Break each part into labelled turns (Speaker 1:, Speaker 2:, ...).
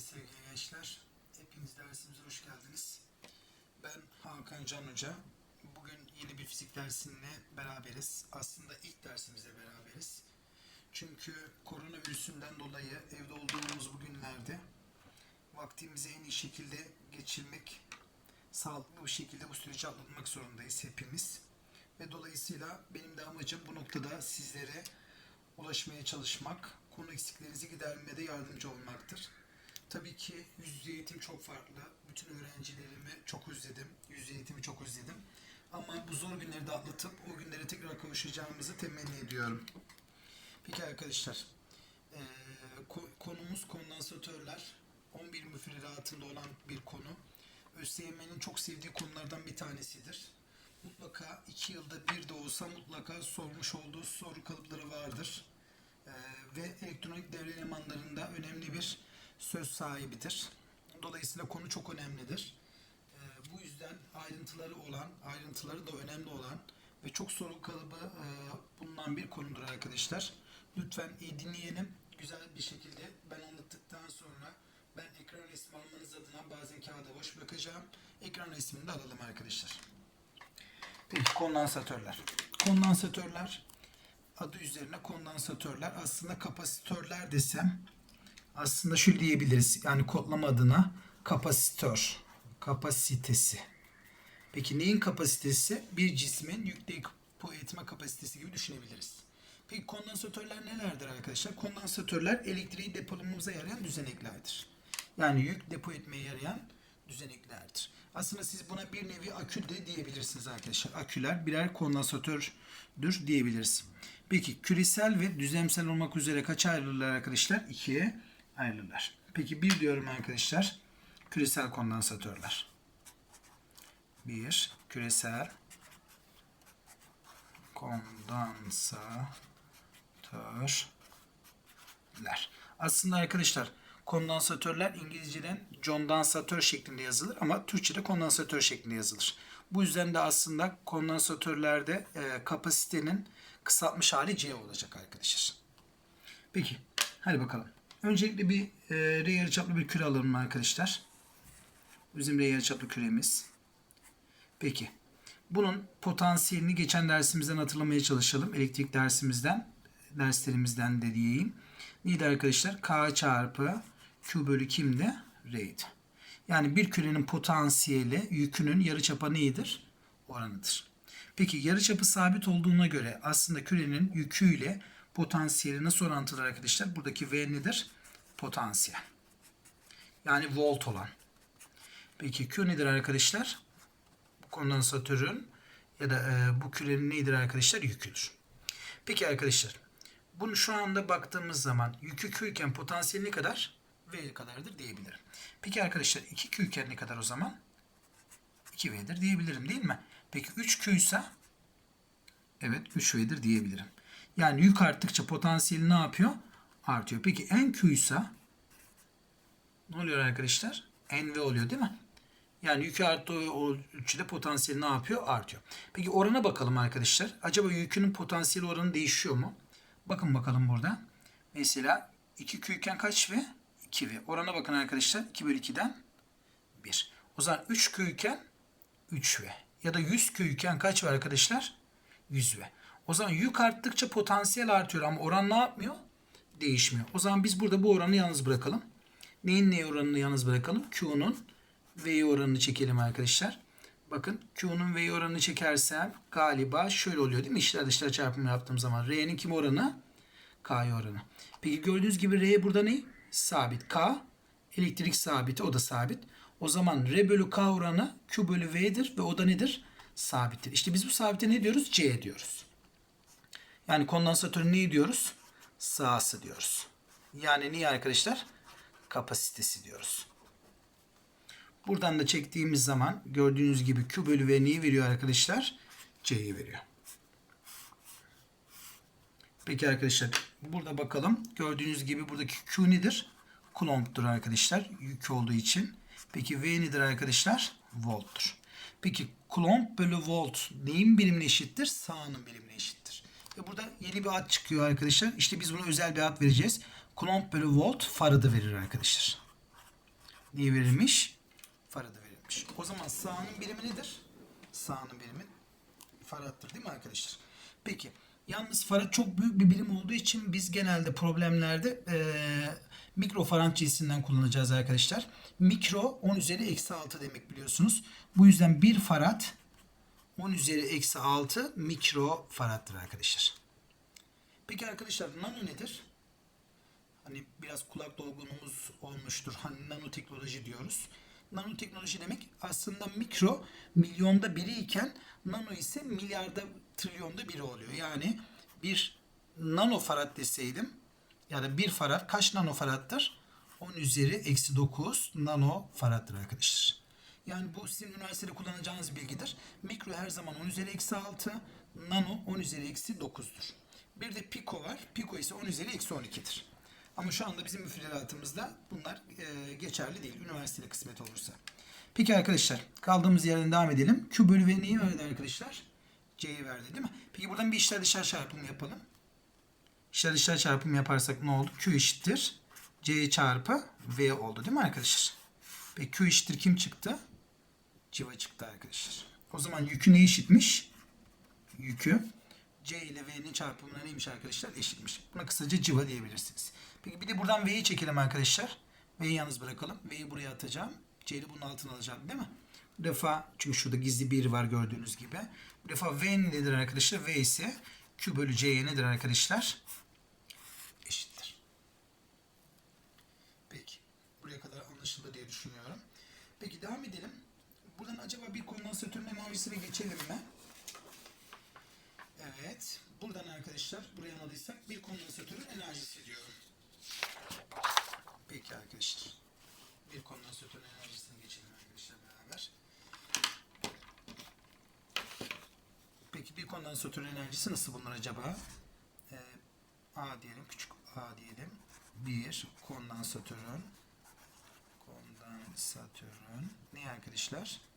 Speaker 1: Sevgili gençler, hepiniz dersimize hoş geldiniz. Ben Hakan Can Hoca. Bugün yeni bir fizik dersinle beraberiz. Aslında ilk dersimizde beraberiz. Çünkü koronavirüsünden dolayı evde olduğumuz bu günlerde vaktimizi en iyi şekilde geçirmek, sağlıklı bir şekilde bu süreci atlatmak zorundayız hepimiz. Ve dolayısıyla benim de amacım bu noktada sizlere ulaşmaya çalışmak, konu eksiklerinizi gidermede yardımcı olmaktır. Tabii ki yüz yüze eğitim çok farklı. Bütün öğrencilerimi çok özledim. Yüz yüze eğitimi çok özledim. Ama bu zor günleri de atlatıp o günlere tekrar kavuşacağımızı temenni ediyorum. Peki arkadaşlar, ko- konumuz kondansatörler. 11 müfredatında olan bir konu. ÖSYM'nin çok sevdiği konulardan bir tanesidir. Mutlaka iki yılda bir de olsa mutlaka sormuş olduğu soru kalıpları vardır. Eee, ve elektronik devre elemanlarında önemli bir söz sahibidir. Dolayısıyla konu çok önemlidir. Eee, bu yüzden ayrıntıları olan, ayrıntıları da önemli olan ve çok soru kalıbı eee, bulunan bir konudur arkadaşlar. Lütfen iyi dinleyelim. Güzel bir şekilde ben anlattıktan sonra ben ekran resmi almanız adına bazen kağıda boş bırakacağım. Ekran resmini de alalım arkadaşlar. Peki kondansatörler. Kondansatörler adı üzerine kondansatörler aslında kapasitörler desem aslında şu diyebiliriz. Yani kodlama adına kapasitör. Kapasitesi. Peki neyin kapasitesi? Bir cismin yük depo etme kapasitesi gibi düşünebiliriz. Peki kondansatörler nelerdir arkadaşlar? Kondansatörler elektriği depolamamıza yarayan düzeneklerdir. Yani yük depo etmeye yarayan düzeneklerdir. Aslında siz buna bir nevi akü de diyebilirsiniz arkadaşlar. Aküler birer kondansatördür diyebiliriz. Peki küresel ve düzlemsel olmak üzere kaç ayrılırlar arkadaşlar? İkiye ayrılırlar. Peki bir diyorum arkadaşlar. Küresel kondansatörler. Bir küresel kondansatörler. Aslında arkadaşlar kondansatörler İngilizceden condansatör şeklinde yazılır ama Türkçe'de kondansatör şeklinde yazılır. Bu yüzden de aslında kondansatörlerde e, kapasitenin kısaltmış hali C olacak arkadaşlar. Peki hadi bakalım. Öncelikle bir e, R yarıçaplı bir küre alalım arkadaşlar. Bizim R yarıçaplı küremiz. Peki. Bunun potansiyelini geçen dersimizden hatırlamaya çalışalım. Elektrik dersimizden, derslerimizden de diyeyim. Neydi arkadaşlar? K çarpı Q bölü kimdi? R'ydi. Yani bir kürenin potansiyeli yükünün yarıçapa neyidir? Oranıdır. Peki yarıçapı sabit olduğuna göre aslında kürenin yüküyle potansiyeli nasıl orantılı arkadaşlar? Buradaki V nedir? Potansiyel. Yani volt olan. Peki Q nedir arkadaşlar? Bu kondansatörün ya da e, bu kürenin neydir arkadaşlar? Yüküdür. Peki arkadaşlar bunu şu anda baktığımız zaman yükü Q iken potansiyeli ne kadar? V kadardır diyebilirim. Peki arkadaşlar 2 Q iken ne kadar o zaman? 2V'dir diyebilirim değil mi? Peki 3Q ise evet 3V'dir diyebilirim. Yani yük arttıkça potansiyeli ne yapıyor? Artıyor. Peki NQ ise ne oluyor arkadaşlar? NV oluyor değil mi? Yani yükü arttığı ölçüde potansiyeli ne yapıyor? Artıyor. Peki orana bakalım arkadaşlar. Acaba yükünün potansiyeli oranı değişiyor mu? Bakın bakalım burada. Mesela 2Q iken kaç V? 2V. Orana bakın arkadaşlar. 2 bölü 2'den 1. O zaman 3Q iken 3V. Ya da 100Q iken kaç var arkadaşlar? 100V. O zaman yük arttıkça potansiyel artıyor ama oran ne yapmıyor? Değişmiyor. O zaman biz burada bu oranı yalnız bırakalım. Neyin ne oranını yalnız bırakalım? Q'nun V oranını çekelim arkadaşlar. Bakın Q'nun V oranını çekersem galiba şöyle oluyor değil mi? İşler dışlar çarpımı yaptığım zaman. R'nin kim oranı? K'ya oranı. Peki gördüğünüz gibi R burada ne? Sabit. K elektrik sabiti o da sabit. O zaman R bölü K oranı Q bölü V'dir ve o da nedir? Sabittir. İşte biz bu sabite ne diyoruz? C diyoruz. Yani kondansatörün ne diyoruz? Sağısı diyoruz. Yani niye arkadaşlar? Kapasitesi diyoruz. Buradan da çektiğimiz zaman gördüğünüz gibi Q bölü V neyi veriyor arkadaşlar? C'yi veriyor. Peki arkadaşlar burada bakalım. Gördüğünüz gibi buradaki Q nedir? Coulomb'dur arkadaşlar. Yük olduğu için. Peki V nedir arkadaşlar? Volt'tur. Peki Coulomb bölü volt neyin birimine eşittir? Sağının birimine eşittir. Burada yeni bir ad çıkıyor arkadaşlar. İşte biz buna özel bir ad vereceğiz. Coulomb volt faradı verir arkadaşlar. neyi verilmiş? Faradı verilmiş. O zaman sağının birimi nedir? Sağının birimi farattır değil mi arkadaşlar? Peki. Yalnız farad çok büyük bir birim olduğu için biz genelde problemlerde eee mikro farad cinsinden kullanacağız arkadaşlar. Mikro 10 üzeri eksi 6 demek biliyorsunuz. Bu yüzden 1 farad 10 üzeri eksi 6 mikro farattır arkadaşlar. Peki arkadaşlar nano nedir? Hani biraz kulak dolgunluğumuz olmuştur. Hani nanoteknoloji diyoruz. Nanoteknoloji demek aslında mikro milyonda biri iken nano ise milyarda trilyonda biri oluyor. Yani bir nanofarad deseydim ya da bir farad kaç nanofarattır? 10 üzeri eksi 9 nanofarattır arkadaşlar. Yani bu sizin üniversitede kullanacağınız bilgidir. Mikro her zaman 10 üzeri eksi 6, nano 10 üzeri eksi 9'dur. Bir de piko var. Piko ise 10 üzeri eksi 12'dir. Ama şu anda bizim müfredatımızda bunlar e, geçerli değil. Üniversitede kısmet olursa. Peki arkadaşlar kaldığımız yerden devam edelim. Q bölü V neyi verdi arkadaşlar? C'yi verdi değil mi? Peki buradan bir içler dışarı çarpımı yapalım. İçler dışarı çarpımı yaparsak ne oldu? Q eşittir. C çarpı V oldu değil mi arkadaşlar? Peki Q eşittir kim çıktı? Civa çıktı arkadaşlar. O zaman yükü ne eşitmiş? Yükü C ile V'nin çarpımına neymiş arkadaşlar? Eşitmiş. Buna kısaca civa diyebilirsiniz. Peki bir de buradan V'yi çekelim arkadaşlar. V'yi yalnız bırakalım. V'yi buraya atacağım. C'yi bunun altına alacağım değil mi? Bu defa çünkü şurada gizli bir var gördüğünüz gibi. Bu defa V nedir arkadaşlar? V ise Q bölü C'ye nedir arkadaşlar? Eşittir. Peki. Buraya kadar anlaşıldı diye düşünüyorum. Peki devam edelim. Buradan acaba bir kondansatörün enerjisine geçelim mi? Evet. Buradan arkadaşlar buraya anladıysak bir kondansatörün enerjisi diyorum. Peki arkadaşlar. Bir kondansatörün enerjisine geçelim arkadaşlar beraber. Peki bir kondansatörün enerjisi nasıl bulunur acaba? Ee, A diyelim, küçük A diyelim. Bir kondansatörün kondansatörün ne arkadaşlar?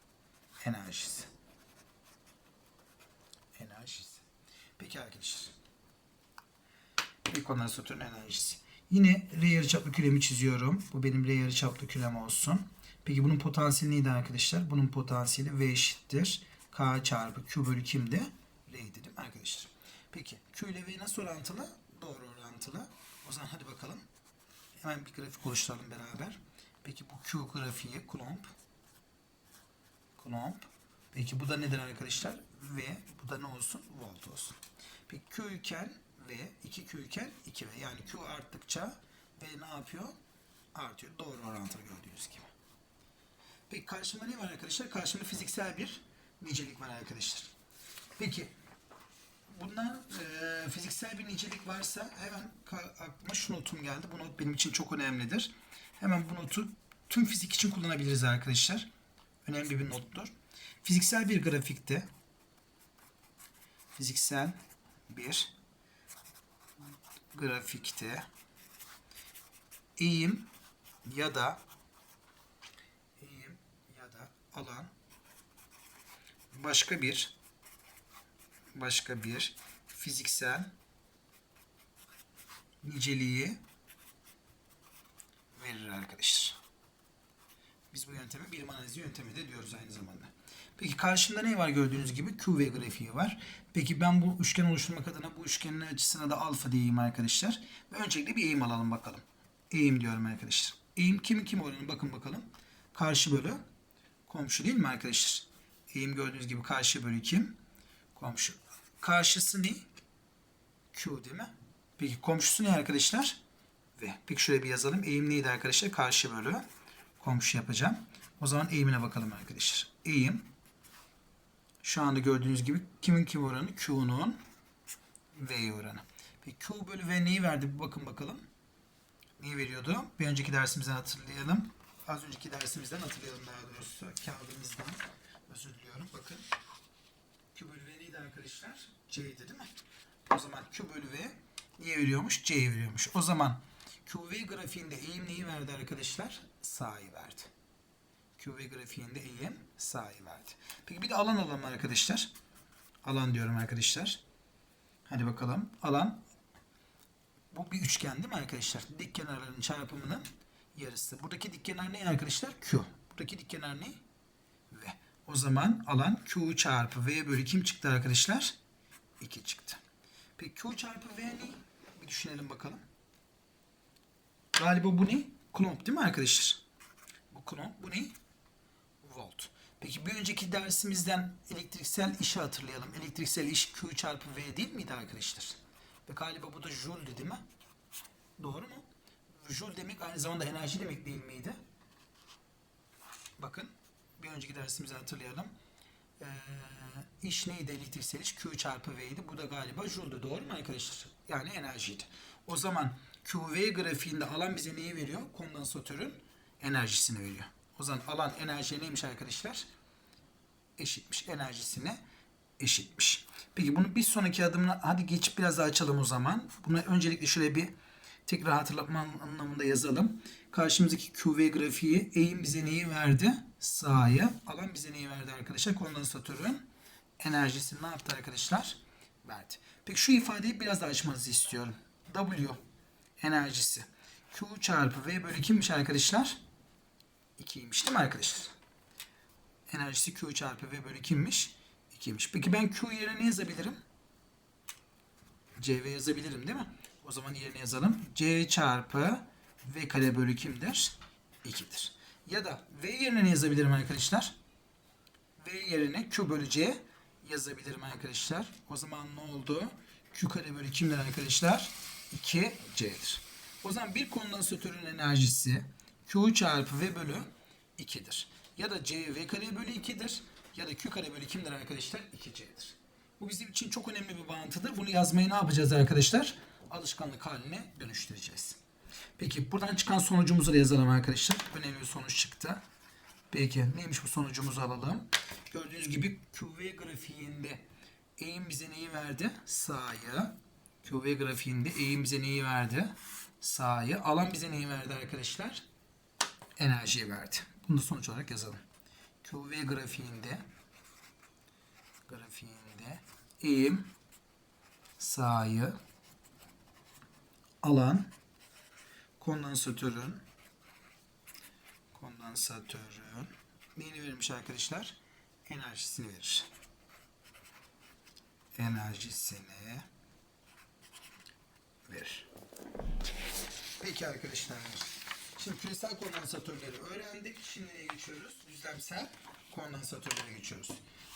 Speaker 1: Enerjisi. Enerjisi. Peki arkadaşlar. Bir kondansatörün enerjisi. Yine R yarıçaplı küremi çiziyorum. Bu benim R yarıçaplı kürem olsun. Peki bunun potansiyeli neydi arkadaşlar? Bunun potansiyeli V eşittir. K çarpı Q bölü kimdi? R'ydi değil mi arkadaşlar? Peki Q ile V nasıl orantılı? Doğru orantılı. O zaman hadi bakalım. Hemen bir grafik oluşturalım beraber. Peki bu Q grafiği Coulomb. Coulomb. Peki bu da nedir arkadaşlar? V. Bu da ne olsun? Volt olsun. Peki Q iken V, 2Q iken 2V. Yani Q arttıkça V ne yapıyor? Artıyor. Doğru orantılı gördüğünüz gibi. Peki karşımda ne var arkadaşlar? Karşımda fiziksel bir nicelik var arkadaşlar. Peki bundan e, fiziksel bir nicelik varsa hemen aklıma şu notum geldi. Bu not benim için çok önemlidir. Hemen bu notu tüm fizik için kullanabiliriz arkadaşlar. Önemli bir nottur. Fiziksel bir grafikte fiziksel bir grafikte eğim ya da eğim ya da alan başka bir başka bir fiziksel niceliği verir arkadaşlar. Biz bu yönteme birim analizi yöntemi de diyoruz aynı zamanda. Peki karşımda ne var gördüğünüz gibi? QV grafiği var. Peki ben bu üçgen oluşturmak adına bu üçgenin açısına da alfa diyeyim arkadaşlar. Ve öncelikle bir eğim alalım bakalım. Eğim diyorum arkadaşlar. Eğim kimin kim oranı bakın bakalım. Karşı bölü komşu değil mi arkadaşlar? Eğim gördüğünüz gibi karşı bölü kim? Komşu. Karşısı ne? Q değil mi? Peki komşusu ne arkadaşlar? V. Peki şöyle bir yazalım. Eğim neydi arkadaşlar? Karşı bölü komşu yapacağım. O zaman eğimine bakalım arkadaşlar. Eğim şu anda gördüğünüz gibi kimin kim oranı? Q'nun V oranı. Peki Q bölü V neyi verdi? Bir bakın bakalım. Neyi veriyordu? Bir önceki dersimizden hatırlayalım. Az önceki dersimizden hatırlayalım daha doğrusu. Kağıdımızdan. Özür diliyorum. Bakın. Q bölü V neydi arkadaşlar? C'ydi değil mi? O zaman Q bölü V niye veriyormuş? C'yi veriyormuş. O zaman QV grafiğinde eğim neyi verdi arkadaşlar? Sağı verdi. QV grafiğinde eğim sağı verdi. Peki bir de alan alalım arkadaşlar. Alan diyorum arkadaşlar. Hadi bakalım. Alan bu bir üçgen değil mi arkadaşlar? Dik kenarların çarpımının yarısı. Buradaki dik kenar ne arkadaşlar? Q. Buradaki dik kenar ne? V. O zaman alan Q çarpı V bölü kim çıktı arkadaşlar? 2 çıktı. Peki Q çarpı V ne? Bir düşünelim bakalım. Galiba bu ne? Coulomb değil mi arkadaşlar? Bu Coulomb. Bu ne? Volt. Peki bir önceki dersimizden elektriksel işi hatırlayalım. Elektriksel iş Q çarpı V değil miydi arkadaşlar? Ve galiba bu da Joule'di değil mi? Doğru mu? Joule demek aynı zamanda enerji demek değil miydi? Bakın bir önceki dersimizi hatırlayalım. Ee, iş neydi elektriksel iş? Q çarpı V'ydi. Bu da galiba Joule'du. Doğru mu arkadaşlar? Yani enerjiydi. O zaman QV grafiğinde alan bize neyi veriyor? Kondansatörün enerjisini veriyor. O zaman alan enerji neymiş arkadaşlar? Eşitmiş. Enerjisine eşitmiş. Peki bunu bir sonraki adımına hadi geçip biraz daha açalım o zaman. Bunu öncelikle şöyle bir tekrar hatırlatma anlamında yazalım. Karşımızdaki QV grafiği eğim bize neyi verdi? Sağı. Alan bize neyi verdi arkadaşlar? Kondansatörün enerjisini ne yaptı arkadaşlar? Verdi. Peki şu ifadeyi biraz daha açmanızı istiyorum. W enerjisi. Q çarpı V bölü kimmiş arkadaşlar? 2'ymiş değil mi arkadaşlar? Enerjisi Q çarpı V bölü kimmiş? 2'ymiş. Peki ben Q yerine ne yazabilirim? CV yazabilirim değil mi? O zaman yerine yazalım. C çarpı V kare bölü kimdir? 2'dir. Ya da V yerine ne yazabilirim arkadaşlar? V yerine Q bölü C yazabilirim arkadaşlar. O zaman ne oldu? Q kare bölü kimdir arkadaşlar? 2C'dir. O zaman bir kondansatörün enerjisi Q çarpı V bölü 2'dir. Ya da C V kare bölü 2'dir. Ya da Q kare bölü kimdir arkadaşlar? 2C'dir. Bu bizim için çok önemli bir bağıntıdır. Bunu yazmayı ne yapacağız arkadaşlar? Alışkanlık haline dönüştüreceğiz. Peki buradan çıkan sonucumuzu da yazalım arkadaşlar. Önemli bir sonuç çıktı. Peki neymiş bu sonucumuzu alalım. Gördüğünüz gibi QV grafiğinde eğim bize neyi verdi? Sağı. QV grafiğinde eğim bize neyi verdi? Sağı. Alan bize neyi verdi arkadaşlar? Enerjiyi verdi. Bunu da sonuç olarak yazalım. QV grafiğinde grafiğinde eğim sağı alan kondansatörün kondansatörün neyini vermiş arkadaşlar? Enerjisini verir. Enerjisini verir. Peki arkadaşlar. Şimdi küresel kondansatörleri öğrendik. Şimdi neye geçiyoruz? Düzlemsel kondansatörlere geçiyoruz.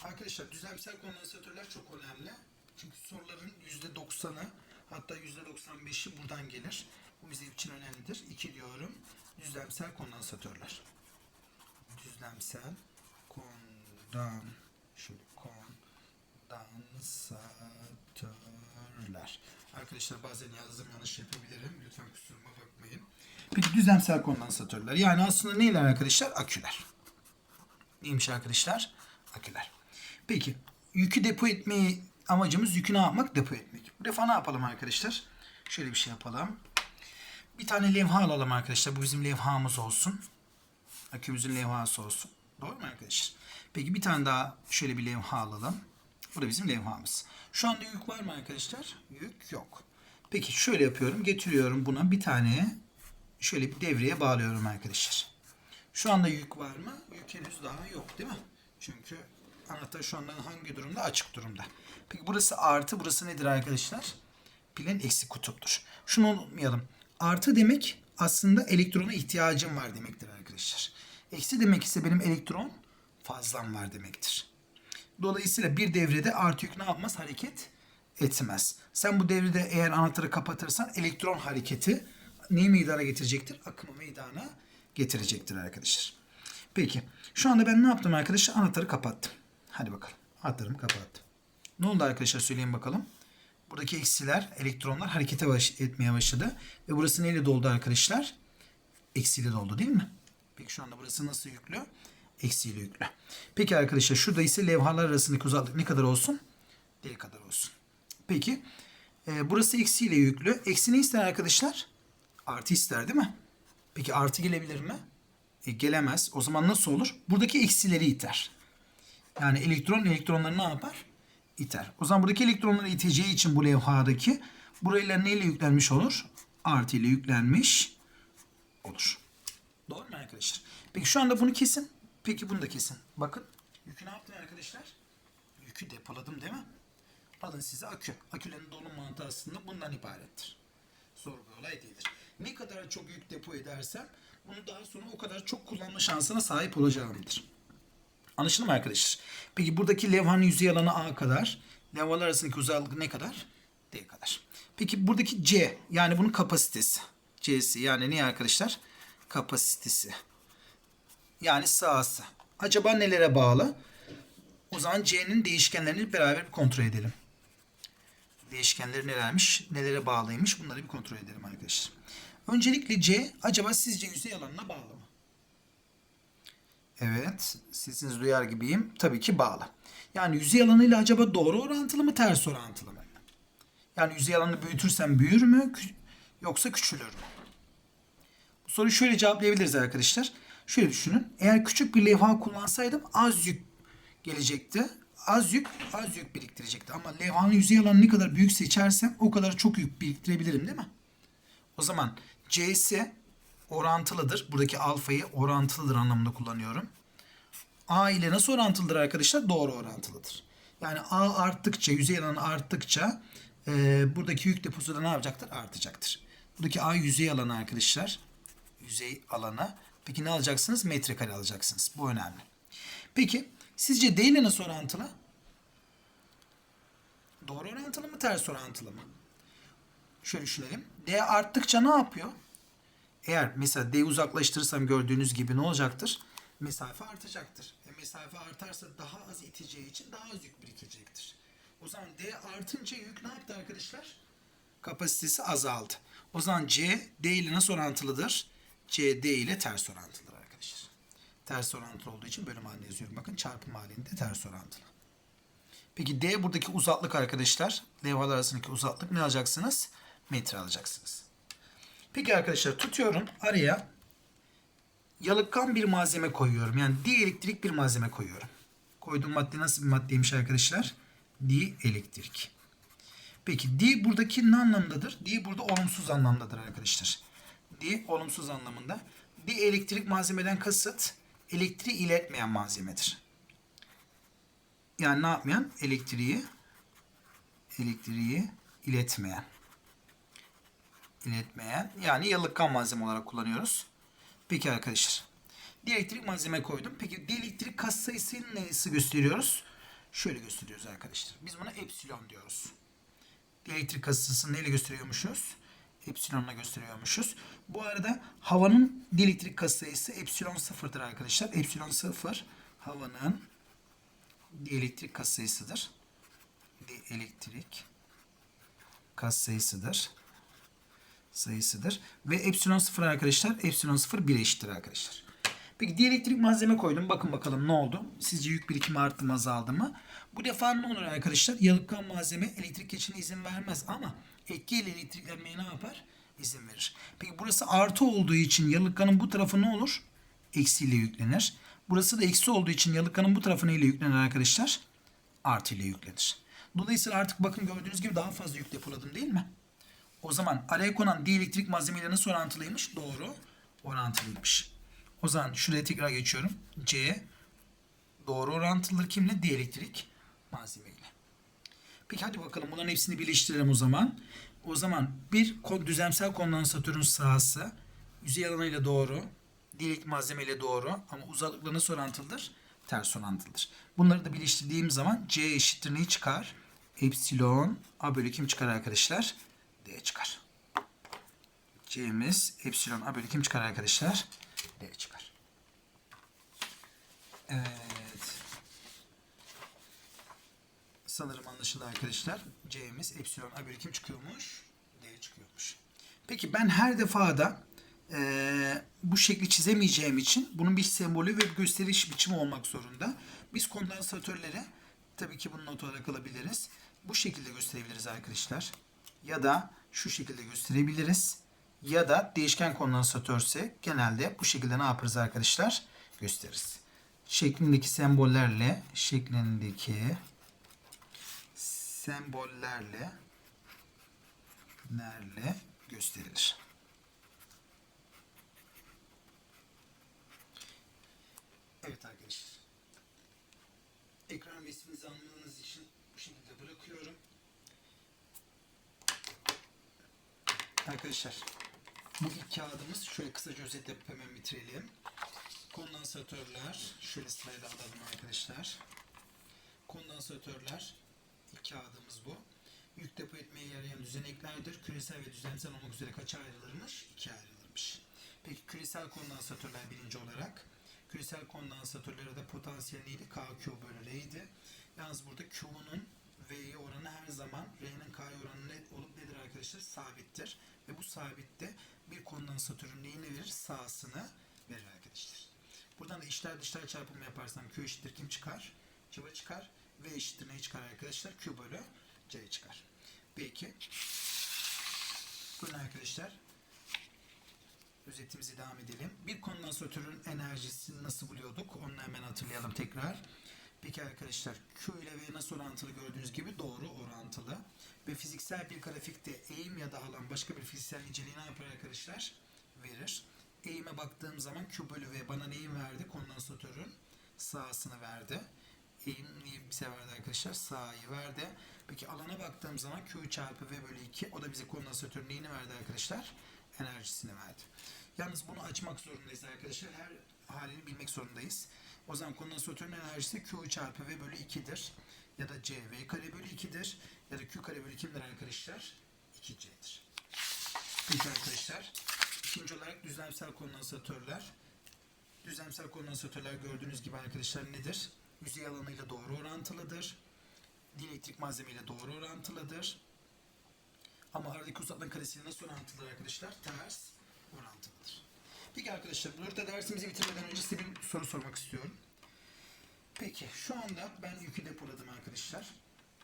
Speaker 1: Arkadaşlar düzlemsel kondansatörler çok önemli. Çünkü soruların %90'ı hatta %95'i buradan gelir. Bu bizim için önemlidir. 2 diyorum. Düzlemsel kondansatörler. Düzlemsel kondan şöyle kondansatörler. Arkadaşlar bazen yazdım yanlış yapabilirim. Lütfen kusuruma bakmayın. Peki düzlemsel kondansatörler. Yani aslında neyler arkadaşlar? Aküler. Neymiş arkadaşlar? Aküler. Peki yükü depo etmeyi amacımız yükü ne yapmak? Depo etmek. Bu defa ne yapalım arkadaşlar? Şöyle bir şey yapalım. Bir tane levha alalım arkadaşlar. Bu bizim levhamız olsun. Akümüzün levhası olsun. Doğru mu arkadaşlar? Peki bir tane daha şöyle bir levha alalım. Bu da bizim levhamız. Şu anda yük var mı arkadaşlar? Yük yok. Peki şöyle yapıyorum. Getiriyorum buna bir tane şöyle bir devreye bağlıyorum arkadaşlar. Şu anda yük var mı? Yük henüz daha yok değil mi? Çünkü anahtar şu anda hangi durumda? Açık durumda. Peki burası artı, burası nedir arkadaşlar? Pilin eksi kutuptur. Şunu unutmayalım. Artı demek aslında elektrona ihtiyacım var demektir arkadaşlar. Eksi demek ise benim elektron fazlam var demektir. Dolayısıyla bir devrede artı yük ne yapmaz? Hareket etmez. Sen bu devrede eğer anahtarı kapatırsan elektron hareketi neyi meydana getirecektir? Akımı meydana getirecektir arkadaşlar. Peki. Şu anda ben ne yaptım arkadaşlar? Anahtarı kapattım. Hadi bakalım. Anahtarımı kapattım. Ne oldu arkadaşlar? Söyleyin bakalım. Buradaki eksiler, elektronlar harekete baş etmeye başladı. Ve burası neyle doldu arkadaşlar? Eksiyle doldu değil mi? Peki şu anda burası nasıl yüklü? Eksiyle yüklü. Peki arkadaşlar şurada ise levhalar arasındaki uzaklık ne kadar olsun? D kadar olsun. Peki e, burası eksiyle yüklü. Eksi ne ister arkadaşlar? Artı ister değil mi? Peki artı gelebilir mi? E, gelemez. O zaman nasıl olur? Buradaki eksileri iter. Yani elektron elektronları ne yapar? İter. O zaman buradaki elektronları iteceği için bu levhadaki burayla neyle yüklenmiş olur? Artı ile yüklenmiş olur. Peki şu anda bunu kesin. Peki bunu da kesin. Bakın yükü ne yaptım arkadaşlar? Yükü depoladım değil mi? Alın size akü. Akülerin dolum mantığı aslında bundan ibarettir. Zor bir olay değildir. Ne kadar çok yük depo edersem bunu daha sonra o kadar çok kullanma şansına sahip olacağımdır. Anlaşıldı mı arkadaşlar? Peki buradaki levhanın yüzey alanı A kadar. Levhalar arasındaki uzaklık ne kadar? D kadar. Peki buradaki C yani bunun kapasitesi. C'si yani ne arkadaşlar? Kapasitesi. Yani sahası. Acaba nelere bağlı? O zaman C'nin değişkenlerini beraber bir kontrol edelim. Değişkenleri nelermiş, nelere bağlıymış bunları bir kontrol edelim arkadaşlar. Öncelikle C acaba sizce yüzey alanına bağlı mı? Evet, sesinizi duyar gibiyim. Tabii ki bağlı. Yani yüzey alanıyla acaba doğru orantılı mı, ters orantılı mı? Yani yüzey alanını büyütürsem büyür mü, yoksa küçülür mü? Bu soruyu şöyle cevaplayabiliriz arkadaşlar. Şöyle düşünün. Eğer küçük bir levha kullansaydım az yük gelecekti. Az yük, az yük biriktirecekti. Ama levhanın yüzey alanı ne kadar büyük seçersem o kadar çok yük biriktirebilirim değil mi? O zaman C'si orantılıdır. Buradaki alfayı orantılıdır anlamında kullanıyorum. A ile nasıl orantılıdır arkadaşlar? Doğru orantılıdır. Yani A arttıkça, yüzey alanı arttıkça e, buradaki yük deposu da ne yapacaktır? Artacaktır. Buradaki A yüzey alanı arkadaşlar. Yüzey alanı. Peki ne alacaksınız? Metrekare alacaksınız. Bu önemli. Peki sizce D ile nasıl orantılı? Doğru orantılı mı, ters orantılı mı? Şöyle düşünelim. D arttıkça ne yapıyor? Eğer mesela D'yi uzaklaştırırsam gördüğünüz gibi ne olacaktır? Mesafe artacaktır. E mesafe artarsa daha az iteceği için daha az yük birikecektir. O zaman D artınca yük ne yaptı arkadaşlar? Kapasitesi azaldı. O zaman C D ile nasıl orantılıdır? C D ile ters orantılıdır arkadaşlar. Ters orantılı olduğu için bölüm halinde yazıyorum. Bakın çarpım halinde ters orantılı. Peki D buradaki uzaklık arkadaşlar. Levhalar arasındaki uzaklık ne alacaksınız? Metre alacaksınız. Peki arkadaşlar tutuyorum araya yalıtkan bir malzeme koyuyorum. Yani dielektrik bir malzeme koyuyorum. Koyduğum madde nasıl bir maddeymiş arkadaşlar? Dielektrik. Peki di buradaki ne anlamdadır? Di burada olumsuz anlamdadır arkadaşlar. Di olumsuz anlamında. Di elektrik malzemeden kasıt elektriği iletmeyen malzemedir. Yani ne yapmayan? Elektriği elektriği iletmeyen. İletmeyen. Yani yalıtkan malzeme olarak kullanıyoruz. Peki arkadaşlar. Dielektrik malzeme koydum. Peki dielektrik kas sayısını nasıl gösteriyoruz? Şöyle gösteriyoruz arkadaşlar. Biz buna epsilon diyoruz. Dielektrik kasasını neyle gösteriyormuşuz? Epsilonla gösteriyormuşuz. Bu arada havanın dielektrik kas sayısı epsilon sıfırdır arkadaşlar. Epsilon sıfır havanın dielektrik kas sayısıdır. Dielektrik kas sayısıdır. Ve epsilon sıfır arkadaşlar. Epsilon sıfır 1 eşittir arkadaşlar. Peki dielektrik malzeme koydum. Bakın bakalım ne oldu? Sizce yük birikimi arttı mı azaldı mı? Bu defa ne olur arkadaşlar? Yalıtkan malzeme elektrik geçişine izin vermez ama etki ile elektriklenmeye ne yapar? İzin verir. Peki burası artı olduğu için yalıtkanın bu tarafı ne olur? Eksi ile yüklenir. Burası da eksi olduğu için yalıtkanın bu tarafı neyle yüklenir arkadaşlar? Artı ile yüklenir. Dolayısıyla artık bakın gördüğünüz gibi daha fazla yük depoladım değil mi? O zaman araya konan dielektrik malzemeyle nasıl orantılıymış? Doğru orantılıymış. O zaman şuraya tekrar geçiyorum. C doğru orantılıdır kimle? Dielektrik malzemeyle. Peki hadi bakalım bunların hepsini birleştirelim o zaman. O zaman bir düzlemsel kondansatörün sahası yüzey alanıyla doğru, dielektrik malzemeyle doğru ama uzaklıkla nasıl orantılıdır? Ters orantılıdır. Bunları da birleştirdiğim zaman C eşittir ne çıkar? Epsilon A bölü kim çıkar arkadaşlar? D çıkar. C'miz epsilon A bölü kim çıkar arkadaşlar? D çıkar. Evet. Sanırım anlaşıldı arkadaşlar. C'miz epsilon A bölü çıkıyormuş? D çıkıyormuş. Peki ben her defada eee, bu şekli çizemeyeceğim için bunun bir sembolü ve bir gösteriş biçimi olmak zorunda. Biz kondansatörlere tabii ki bunu not olarak alabiliriz. Bu şekilde gösterebiliriz arkadaşlar. Ya da şu şekilde gösterebiliriz. Ya da değişken kondansatörse genelde bu şekilde ne yaparız arkadaşlar? Gösteririz. Şeklindeki sembollerle şeklindeki sembollerle nerle gösterilir. Evet arkadaşlar. Ekran resminizi almanız için bu şekilde bırakıyorum. Arkadaşlar bu ilk kağıdımız şöyle kısaca özet yapıp hemen bitirelim. Kondansatörler şöyle sırayla alalım arkadaşlar. Kondansatörler kağıdımız bu. Yük depo etmeye yarayan düzeneklerdir. Küresel ve düzlemsel olmak üzere kaça ayrılırmış? İkiye ayrılırmış. Peki küresel kondansatörler birinci olarak. Küresel kondansatörlere de potansiyel neydi? KQ bölü R'ydi. Yalnız burada Q'nun V'ye oranı her zaman R'nin K'ya oranı net olup nedir arkadaşlar? Sabittir. Ve bu sabitte bir kondansatörün neyini verir? Sağsını verir arkadaşlar. Buradan da içler dışlar çarpımı yaparsam Q eşittir kim çıkar? Cıva çıkar. V eşittir ne çıkar arkadaşlar? Q bölü C çıkar. Peki. Buyurun arkadaşlar. Özetimizi devam edelim. Bir kondansatörün enerjisini nasıl buluyorduk? Onu hemen hatırlayalım tekrar. Peki arkadaşlar Q ile V nasıl orantılı gördüğünüz gibi doğru orantılı. Ve fiziksel bir grafikte eğim ya da alan başka bir fiziksel niceliği ne yapar arkadaşlar? Verir. Eğime baktığım zaman Q bölü V bana neyi verdi? Kondansatörün sağsını verdi. Eğim neyi bize verdi arkadaşlar? Sağı verdi. Peki alana baktığım zaman Q çarpı V bölü 2 o da bize kondansatörün neyini verdi arkadaşlar? Enerjisini verdi. Yalnız bunu açmak zorundayız arkadaşlar. Her halini bilmek zorundayız. O zaman kondansatörün enerjisi Q çarpı V bölü 2'dir. Ya da C V kare bölü 2'dir. Ya da Q kare bölü 2'dir arkadaşlar? 2C'dir. Peki arkadaşlar. İkinci olarak düzlemsel kondansatörler. Düzlemsel kondansatörler gördüğünüz gibi arkadaşlar nedir? Yüzey alanıyla doğru orantılıdır. Dielektrik malzemeyle doğru orantılıdır. Ama aradaki uzaklığın karesiyle nasıl orantılıdır arkadaşlar? Ters orantılıdır. Peki arkadaşlar burada dersimizi bitirmeden önce size bir soru sormak istiyorum. Peki şu anda ben yükü depoladım arkadaşlar.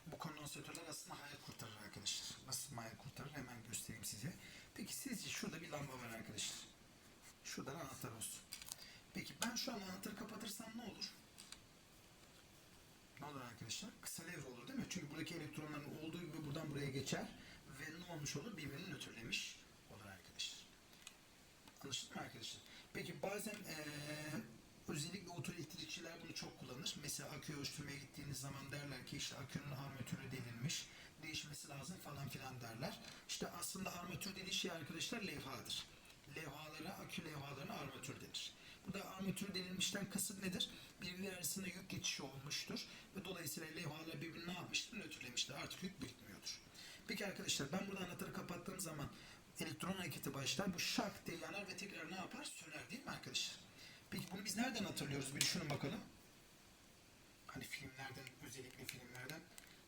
Speaker 1: Bu kondansatörler aslında hayat kurtarır arkadaşlar. Nasıl hayat kurtarır hemen göstereyim size. Peki sizce şurada bir lamba var arkadaşlar. Şuradan anahtar olsun. Peki ben şu an anahtarı kapatırsam ne olur? Ne olur arkadaşlar? Kısa devre olur değil mi? Çünkü buradaki elektronların olduğu gibi buradan buraya geçer ve ne olmuş olur? Birbirini nötrlemiş olur arkadaşlar. Anlaşıldı mı arkadaşlar? Peki bazen eee özellikle otoelektrikçiler bunu çok kullanır. Mesela akü ölçtürmeye gittiğiniz zaman derler ki işte akünün armatürü delinmiş, değişmesi lazım falan filan derler. İşte aslında armatür dediği şey arkadaşlar levhadır. Levhalara, akü levhalarına armatür denir. Burada armatür denilmişten kasıt nedir? Birbirleri arasında yük geçişi olmuştur ve dolayısıyla levhalar birbirini ne yapmıştır? Nötrlemiştir. Artık yük birikmiyordur. Peki arkadaşlar ben burada anahtarı kapattığım zaman elektron hareketi başlar. Bu şak diye yanar ve tekrar ne yapar? Söner değil mi arkadaşlar? Peki bunu biz nereden hatırlıyoruz? Bir düşünün bakalım. Hani filmlerden, özellikle filmlerden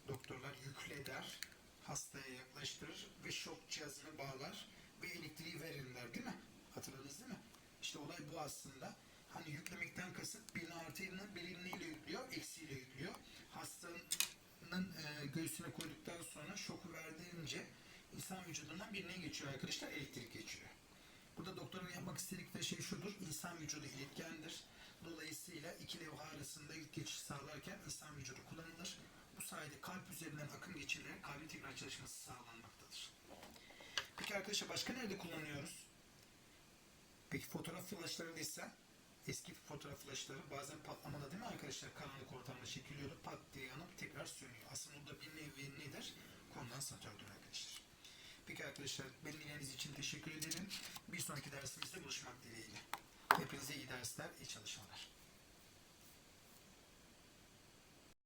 Speaker 1: doktorlar yüklü der, hastaya yaklaştırır ve şok cihazını bağlar ve elektriği verirler değil mi? Hatırladınız değil mi? İşte olay bu aslında. Hani yüklemekten kasıt birini artıyla birini yüklüyor, eksiyle yüklüyor. Hastanın e, göğsüne koyduktan sonra şoku verdiğince insan vücudundan birine geçiyor arkadaşlar, elektrik geçiyor. Burada doktorun yapmak istedikleri şey şudur. İnsan vücudu iletkendir. Dolayısıyla iki levha arasında yük geçiş sağlarken insan vücudu kullanılır. Bu sayede kalp üzerinden akım geçirilerek kalbin tekrar çalışması sağlanmaktadır. Peki arkadaşlar başka nerede kullanıyoruz? Peki fotoğraf flaşları ise eski fotoğraf flaşları bazen patlamalı değil mi arkadaşlar? Karanlık ortamda çekiliyordu. Pat diye yanıp tekrar sönüyor. Aslında o da bir nevi nedir? Kondansatördür arkadaşlar. Peki arkadaşlar beni dinlediğiniz için teşekkür ederim. Bir sonraki dersimizde buluşmak dileğiyle. Hepinize iyi dersler, iyi çalışmalar.